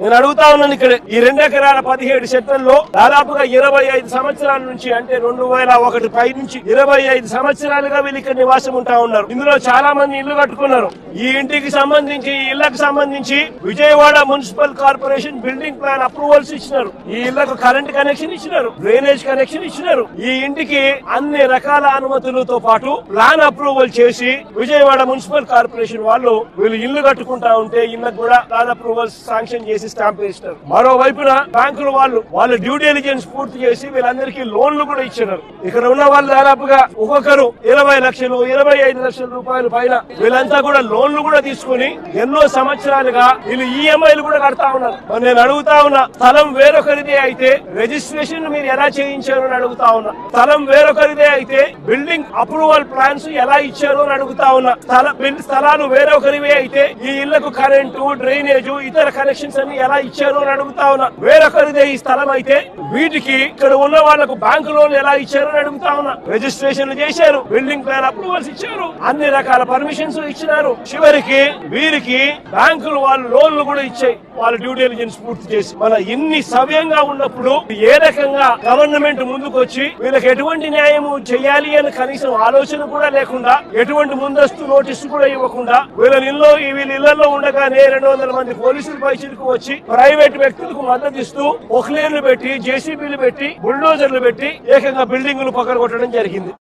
నేను అడుగుతా ఉన్నాను ఇక్కడ ఈ రెండు ఎకరాల పదిహేడు సెట్లలో దాదాపుగా ఇరవై ఐదు సంవత్సరాల నుంచి అంటే రెండు వేల ఒకటి పై నుంచి ఇరవై ఐదు సంవత్సరాలుగా వీళ్ళు ఇక్కడ నివాసం ఉంటా ఉన్నారు. ఇందులో చాలా మంది ఇల్లు కట్టుకున్నారు. ఈ ఇంటికి సంబంధించి ఈ ఇళ్ళకు సంబంధించి Vijayawada municipal corporation building plan approvals ఇచ్చినారు. ఈ ఇళ్ళకు కరెంట్ కనెక్షన్ ఇచ్చినారు డ్రైనేజ్ కనెక్షన్ ఇచ్చినారు. ఈ ఇంటికి అన్ని రకాల అనుమతులతో పాటు ప్లాన్ అప్రూవల్ చేసి విజయవాడ మున్సిపల్ కార్పొరేషన్ వాళ్ళు వీళ్ళు ఇల్లు కట్టుకుంటా ఉంటే ఇళ్ళకు కూడా ప్లాన్ అప్రూవల్స్ శాంక్షన్ చేసి స్టాంప్ వేసినారు. మరోవైపున బ్యాంకుల వాళ్ళు వాళ్ళ డ్యూ డెలిజెన్స్ పూర్తి చేసి వీళ్ళందరికీ లోన్లు కూడా ఇచ్చినారు. ఇక్కడ ఉన్న వాళ్ళు దాదాపుగా ఒక్కొక్కరు ఇరవై లక్షలు ఇరవై ఐదు లక్షల రూపాయల పైన వీళ్ళంతా కూడా లోన్లు కూడా తీసుకుని ఎన్నో సంవత్సరాలుగా వీళ్ళు ఈఎంఐలు కూడా కడతా ఉన్నారు. మరి నేను అడుగుతా ఉన్నా స్థలం వేరొకరిదే అయితే రిజిస్ట్రేషన్ మీరు ఎలా చేయించారు అని అడుగుతా ఉన్నా. స్థలం వేరొకరిదే అయితే బిల్డింగ్ అప్రూవల్ ప్లాన్స్ ఎలా ఇచ్చారు అని అడుగుతా ఉన్నా. స్థల స్థలాలు వేరొకరివే అయితే ఈ ఇళ్ళకు కరెంటు డ్రైనేజ్ ఇతర కనెక్షన్స్ అన్ని ఎలా ఇచ్చారు అని అడుగుతా ఉన్నా. వేరొకరిదే ఈ స్థలం అయితే వీటికి ఇక్కడ ఉన్న వాళ్ళకు బ్యాంకు లోన్లు ఎలా ఇచ్చారు అని అడుగుతా ఉన్నా. రిజిస్ట్రేషన్లు చేశారు బిల్డింగ్ ప్లాన్ అప్రూవల్స్ ఇచ్చారు అన్ని రకాల పర్మిషన్స్ ఇచ్చినారు. చివరికి వీరికి బ్యాంకులు వాళ్ళు లోన్లు కూడా ఇచ్చాయి. వాళ్ళ డ్యూ డెలిజెన్స్ పూర్తి చేసి మన ఇన్ని సవ్యంగా ఉన్నప్పుడు ఏ రకంగా గవర్నమెంట్ ముందుకు వచ్చి వీళ్ళకి ఎటువంటి న్యాయము చేయాలి అని కనీసం ఆలోచన కూడా లేకుండా ఎటువంటి ముందస్తు నోటీసు కూడా ఇవ్వకుండా వీళ్ళ ఇల్లు వీళ్ళ ఇళ్ళలో ఉండగానే రెండు వందల మంది పోలీసులు పైచిలకు వచ్చి ప్రైవేట్ వ్యక్తులకు మద్దతు ఇస్తూ ఒక్లేర్లు పెట్టి జేసీబీలు పెట్టి బుల్డోజర్లు పెట్టి ఏకంగా బిల్డింగులు పక్కన కొట్టడం జరిగింది.